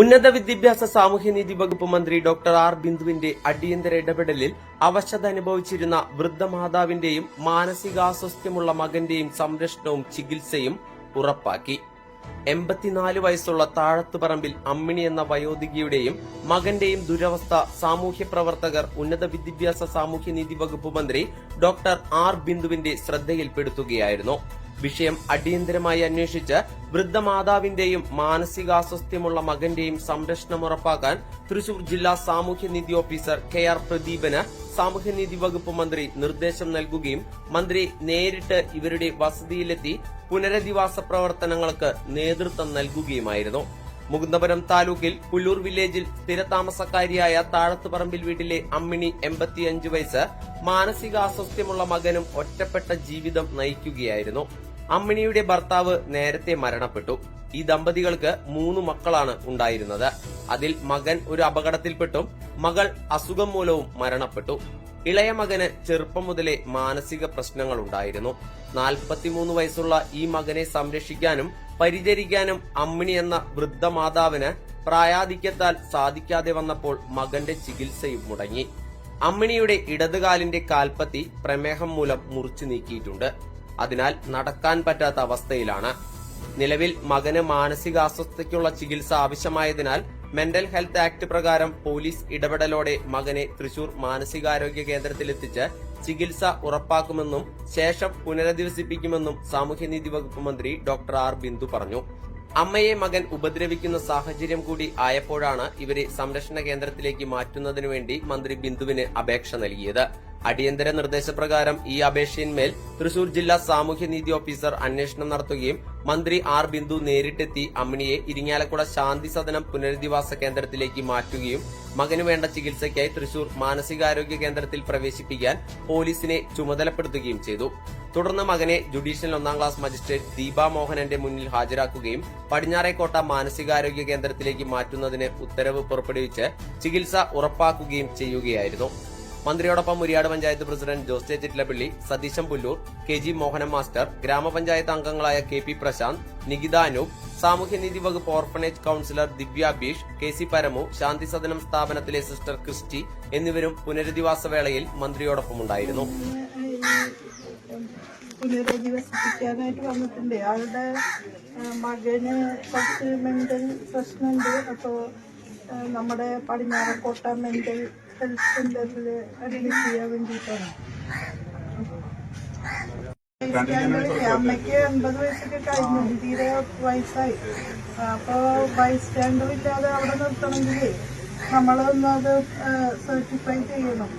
ഉന്നത വിദ്യാഭ്യാസ സാമൂഹ്യനീതി വകുപ്പ് മന്ത്രി ഡോക്ടർ ആർ ബിന്ദുവിന്റെ അടിയന്തര ഇടപെടലിൽ അവശത അനുഭവിച്ചിരുന്ന വൃദ്ധമാതാവിന്റെയും മാനസികാസ്വസ്ഥ്യമുള്ള മകന്റെയും സംരക്ഷണവും ചികിത്സയും ഉറപ്പാക്കി. എൺപത്തിനാല് വയസ്സുള്ള താഴത്തുപറമ്പിൽ അമ്മിണി എന്ന വയോധികയുടെയും മകന്റെയും ദുരവസ്ഥ സാമൂഹ്യ പ്രവർത്തകർ ഉന്നത വിദ്യാഭ്യാസ സാമൂഹ്യനീതി വകുപ്പ് മന്ത്രി ഡോക്ടർ ആർ ബിന്ദുവിന്റെ ശ്രദ്ധയിൽപ്പെടുത്തുകയായിരുന്നു. വിഷയം അടിയന്തരമായി അന്വേഷിച്ച് വൃദ്ധമാതാവിന്റെയും മാനസികാസ്വസ്ഥ്യമുള്ള മകന്റെയും സംരക്ഷണം ഉറപ്പാക്കാൻ തൃശൂർ ജില്ലാ സാമൂഹ്യനീതി ഓഫീസർ കെ ആർ പ്രദീപന് സാമൂഹ്യനീതി വകുപ്പ് മന്ത്രി നിർദ്ദേശം നൽകുകയും മന്ത്രി നേരിട്ട് ഇവരുടെ വസതിയിലെത്തി പുനരധിവാസ പ്രവർത്തനങ്ങൾക്ക് നേതൃത്വം നൽകുകയുമായിരുന്നു. മുകുന്ദപുരം താലൂക്കിൽ പുല്ലൂർ വില്ലേജിൽ സ്ഥിരതാമസക്കാരിയായ താഴത്തുപറമ്പിൽ വീട്ടിലെ അമ്മിണി എൺപത്തിയഞ്ച് വയസ്സ് മാനസികാസ്വസ്ഥ്യമുള്ള മകനും ഒറ്റപ്പെട്ട ജീവിതം നയിക്കുകയായിരുന്നു. അമ്മിണിയുടെ ഭർത്താവ് നേരത്തെ മരണപ്പെട്ടു. ഈ ദമ്പതികൾക്ക് മൂന്ന് മക്കളാണ് ഉണ്ടായിരുന്നത്. അതിൽ മകൻ ഒരു അപകടത്തിൽപ്പെട്ടും. മകൾ അസുഖം മൂലവും മരണപ്പെട്ടു. ഇളയ മകന് ചെറുപ്പം മുതലേ മാനസിക പ്രശ്നങ്ങൾ ഉണ്ടായിരുന്നു. നാൽപ്പത്തിമൂന്ന് വയസ്സുള്ള ഈ മകനെ സംരക്ഷിക്കാനും പരിചരിക്കാനും അമ്മിണി എന്ന വൃദ്ധ മാതാവിന് പ്രായാധിക്യത്താൽ സാധിക്കാതെ വന്നപ്പോൾ മകന്റെ ചികിത്സയും മുടങ്ങി. അമ്മിണിയുടെ ഇടതുകാലിന്റെ കാൽപ്പത്തി പ്രമേഹം മൂലം മുറിച്ചു നീക്കിയിട്ടുണ്ട്. അതിനാൽ നടക്കാൻ പറ്റാത്ത അവസ്ഥയിലാണ്. നിലവിൽ മകന് മാനസികാസ്വസ്ഥയ്ക്കുള്ള ചികിത്സ ആവശ്യമായതിനാൽ മെന്റൽ ഹെൽത്ത് ആക്ട് പ്രകാരം പോലീസ് ഇടപെടലോടെ മകനെ തൃശൂർ മാനസികാരോഗ്യ കേന്ദ്രത്തിലെത്തിച്ച് ചികിത്സ ഉറപ്പാക്കുമെന്നും ശേഷം പുനരധിവസിപ്പിക്കുമെന്നും സാമൂഹ്യനീതി വകുപ്പ് മന്ത്രി ഡോക്ടർ ആർ ബിന്ദു പറഞ്ഞു. അമ്മയെ മകൻ ഉപദ്രവിക്കുന്ന സാഹചര്യം കൂടി ആയപ്പോഴാണ് ഇവരെ സംരക്ഷണ കേന്ദ്രത്തിലേക്ക് മാറ്റുന്നതിനു വേണ്ടി മന്ത്രി ബിന്ദുവിന് അപേക്ഷ നൽകിയത്. അടിയന്തര നിർദ്ദേശപ്രകാരം ഈ അപേക്ഷയിന്മേൽ തൃശൂർ ജില്ലാ സാമൂഹ്യനീതി ഓഫീസർ അന്വേഷണം നടത്തുകയും മന്ത്രി ആർ ബിന്ദു നേരിട്ടെത്തി അമ്മിണിയെ ഇരിങ്ങാലക്കുട ശാന്തി സദനം പുനരധിവാസ കേന്ദ്രത്തിലേക്ക് മാറ്റുകയും മകന് വേണ്ട ചികിത്സയ്ക്കായി തൃശൂർ മാനസികാരോഗ്യ കേന്ദ്രത്തിൽ പ്രവേശിപ്പിക്കാൻ പോലീസിനെ ചുമതലപ്പെടുത്തുകയും ചെയ്തു. തുടർന്ന് മകനെ ജുഡീഷ്യൽ ഒന്നാം ക്ലാസ് മജിസ്ട്രേറ്റ് ദീപ മോഹനന്റെ മുന്നിൽ ഹാജരാക്കുകയും പടിഞ്ഞാറേക്കോട്ട മാനസികാരോഗ്യ കേന്ദ്രത്തിലേക്ക് മാറ്റുന്നതിന് ഉത്തരവ് പുറപ്പെടുവിച്ച് ചികിത്സ ഉറപ്പാക്കുകയും ചെയ്യുകയായിരുന്നു. മന്ത്രിയോടൊപ്പം Muriyad panchayat president Jose J Chittilappilly Satheesan Pulloor K G Mohanan master grama panchayat അംഗങ്ങളായ കെ പി പ്രശാന്ത് നികിത അനൂപ് സാമൂഹ്യനീതി വകുപ്പ് orphanage counsellor Divya Beesh K C Paramu Shanthi Sadanam സ്ഥാപനത്തിലെ സിസ്റ്റർ ക്രിസ്റ്റി എന്നിവരും പുനരധിവാസ വേളയിൽ മന്ത്രിയോടൊപ്പമുണ്ടായിരുന്നു പുനരധിവസിപ്പിക്കാനായിട്ട് വന്നിട്ടുണ്ട്. ആളുടെ മകന് കുറച്ച് മെന്റൽ പ്രശ്നമുണ്ട് അപ്പോൾ നമ്മുടെ പടിഞ്ഞാറക്കോട്ട മെന്റൽ ഹെൽത്ത് സെന്ററിൽ അഡ്മിറ്റ് ചെയ്യാൻ വേണ്ടിയിട്ടാണ്. അമ്മയ്ക്ക് എൺപത് വയസ്സൊക്കെ കഴിഞ്ഞു. തീരെ വയസ്സായി. അപ്പോൾ ബൈസ്റ്റാൻഡർ ഇല്ലാതെ അവിടെ നിർത്തണമെങ്കിൽ നമ്മളൊന്നും അത് സർട്ടിഫൈ ചെയ്യണം.